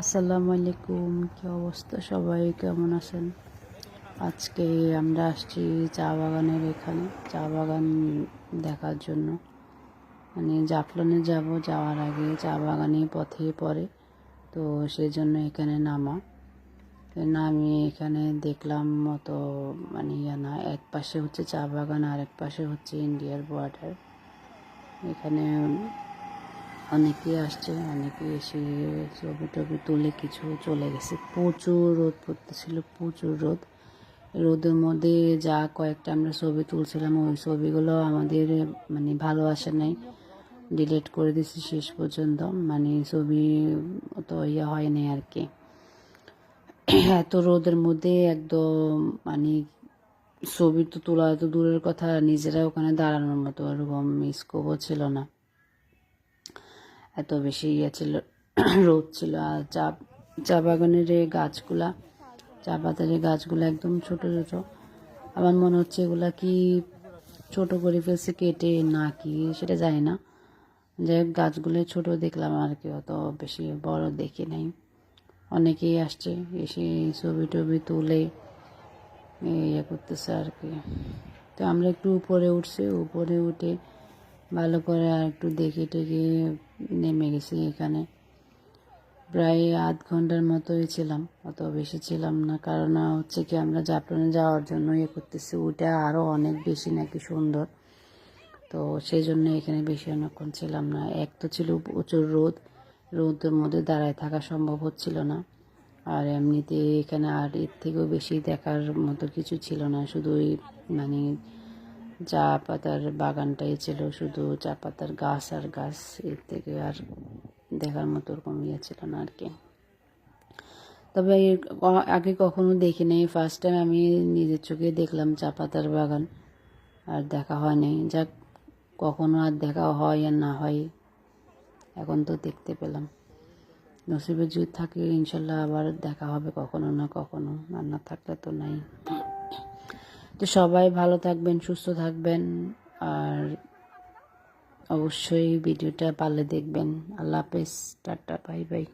আসসালামু আলাইকুম, কি অবস্থা সবাই? কেমন আছেন? আজকে আমরা আসছি চা বাগানের এখানে, চা বাগান দেখার জন্য। মানে জাফলনে যাব, যাওয়ার আগে চা বাগানে পথে পড়ে, তো সেই জন্য এখানে নামা। নামিয়ে এখানে দেখলাম মতো মানে ইয়ে না, এক পাশে হচ্ছে চা বাগান আর এক পাশে হচ্ছে ইন্ডিয়ার বর্ডার। এখানে অনেকে আসছে অনেকে এসে ছবি টবি তুলে কিছু চলে গেছে। প্রচুর রোদ পড়তেছিল, প্রচুর রোদ। রোদের মধ্যে যা কয়েকটা আমরা ছবি তুলছিলাম, ওই ছবিগুলো আমাদের মানে ভালো আসে নাই। ডিলিট করে দিছি শেষ পর্যন্ত মানে ছবি অত ইয়ে হয় নাই আর কি। এত রোদের মধ্যে একদম মানে ছবি তো তোলা তো দূরের কথা, নিজেরা ওখানে দাঁড়ানোর মতো ওরকম স্কোপও ছিল না। এত বেশি ইয়ে ছিল, রোদ ছিল। আর চা চা বাগানের এই গাছগুলা, চা পাতার গাছগুলো একদম ছোট ছোট। আমার মনে হচ্ছে এগুলা কি ছোট করে ফেলছে, কেটে না কি, সেটা জানি না। যে গাছগুলো ছোট দেখলাম আর কি, অত বেশি বড় দেখি নাই। অনেকেই আসছে, এসে ছবি টবি তুলে ইয়ে করতেছে আর কি। তো আমরা একটু উপরে উঠছি, উপরে উঠে ভালো করে আর একটু দেখে টেকে নেমে গেছি এখানে। প্রায় আধ ঘণ্টার মতোই ছিলাম, অত বেশি ছিলাম না। কারণ হচ্ছে কি আমরা জাপানে যাওয়ার জন্য ইয়ে করতেছি, ওইটা আরও অনেক বেশি নাকি সুন্দর। তো সেই জন্য এখানে বেশি অনেকক্ষণ ছিলাম না। এক তো ছিল প্রচুর রোদ, রোদের মধ্যে দাঁড়ায় থাকা সম্ভব হচ্ছিল না। আর এমনিতে এখানে আর এর থেকেও বেশি দেখার মতো কিছু ছিল না। শুধু মানে চা পাতার বাগানটাই ছিল, শুধু চা পাতার গাছ আর গাছ, এর থেকে আর দেখার মতো ওরকম ইয়ে ছিল না আর কি। তবে আগে কখনো দেখি নাই ফার্স্ট টাইম আমি নিজের চোখে দেখলাম চা পাতার বাগান, আর দেখা হয় নাই যাক, কখনো আর দেখা হয় আর না হয়, এখন তো দেখতে পেলাম। নসিবে যদি থাকে, ইনশাল্লাহ আবার দেখা হবে কখনো না কখনো, আর না থাকলে তো নাই। তো সবাই ভালো থাকবেন, সুস্থ থাকবেন, আর অবশ্যই ভিডিওটা পারলে দেখবেন। আল্লাহ হাফেজ, টাটা, বাই বাই।